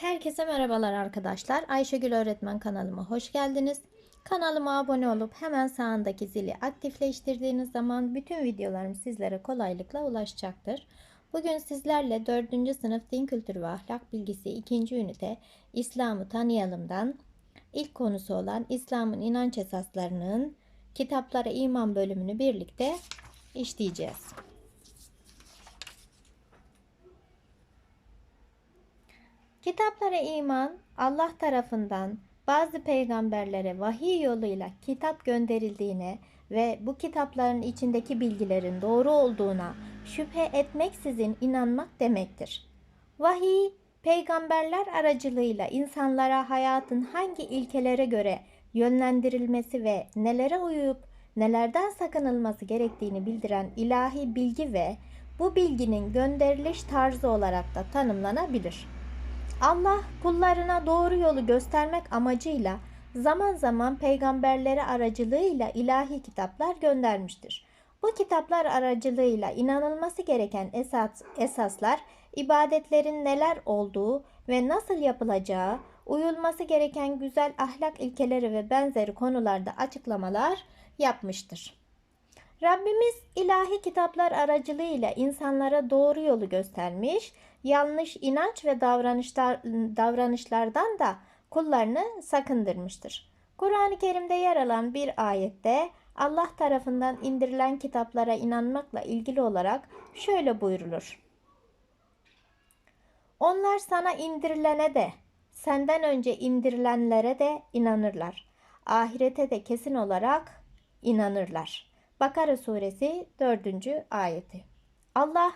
Herkese merhabalar arkadaşlar. Ayşegül Öğretmen kanalıma hoş geldiniz. Kanalıma abone olup hemen sağındaki zili aktifleştirdiğiniz zaman bütün videolarım sizlere kolaylıkla ulaşacaktır. Bugün sizlerle 4. sınıf din kültürü ve ahlak bilgisi 2. ünite İslam'ı tanıyalımdan ilk konusu olan İslam'ın inanç esaslarının kitaplara iman bölümünü birlikte işleyeceğiz. Kitaplara iman Allah tarafından bazı peygamberlere vahiy yoluyla kitap gönderildiğine ve bu kitapların içindeki bilgilerin doğru olduğuna şüphe etmeksizin inanmak demektir. Vahiy, peygamberler aracılığıyla insanlara hayatın hangi ilkelere göre yönlendirilmesi ve nelere uyup nelerden sakınılması gerektiğini bildiren ilahi bilgi ve bu bilginin gönderiliş tarzı olarak da tanımlanabilir. Allah kullarına doğru yolu göstermek amacıyla zaman zaman peygamberleri aracılığıyla ilahi kitaplar göndermiştir. Bu kitaplar aracılığıyla inanılması gereken esas, esaslar, ibadetlerin neler olduğu ve nasıl yapılacağı, uyulması gereken güzel ahlak ilkeleri ve benzeri konularda açıklamalar yapmıştır. Rabbimiz ilahi kitaplar aracılığıyla insanlara doğru yolu göstermiş, yanlış inanç ve davranışlar, davranışlardan da kullarını sakındırmıştır. Kur'an-ı Kerim'de yer alan bir ayette Allah tarafından indirilen kitaplara inanmakla ilgili olarak şöyle buyrulur. Onlar sana indirilene de, senden önce indirilenlere de inanırlar. Ahirete de kesin olarak inanırlar. Bakara suresi 4. ayeti. Allah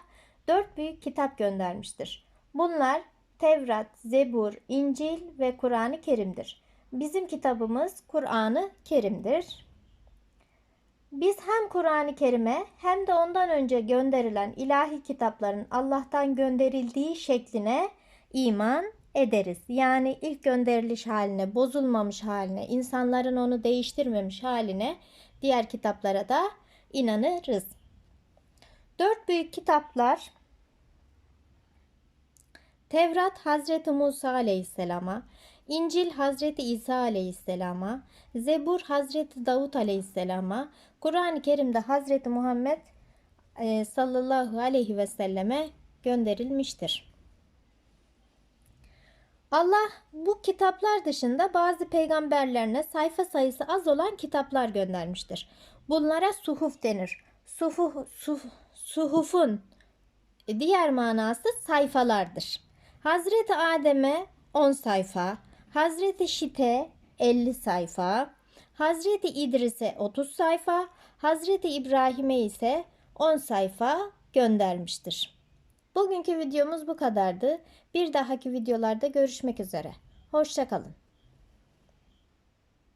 dört büyük kitap göndermiştir. Bunlar Tevrat, Zebur, İncil ve Kur'an-ı Kerim'dir. Bizim kitabımız Kur'an-ı Kerim'dir. Biz hem Kur'an-ı Kerim'e hem de ondan önce gönderilen ilahi kitapların Allah'tan gönderildiği şekline iman ederiz. Yani ilk gönderiliş haline, bozulmamış haline, insanların onu değiştirmemiş haline diğer kitaplara da inanırız. Dört büyük kitaplar Tevrat Hazreti Musa Aleyhisselam'a, İncil Hazreti İsa Aleyhisselam'a, Zebur Hazreti Davut Aleyhisselam'a, Kur'an-ı Kerim'de Hazreti Muhammed e, sallallahu aleyhi ve selleme gönderilmiştir. Allah bu kitaplar dışında bazı peygamberlerine sayfa sayısı az olan kitaplar göndermiştir. Bunlara suhuf denir. Sufu, suf, suhufun diğer manası sayfalardır. Hazreti Adem'e 10 sayfa, Hazreti Şit'e 50 sayfa, Hazreti İdris'e 30 sayfa, Hazreti İbrahim'e ise 10 sayfa göndermiştir. Bugünkü videomuz bu kadardı. Bir dahaki videolarda görüşmek üzere. Hoşçakalın.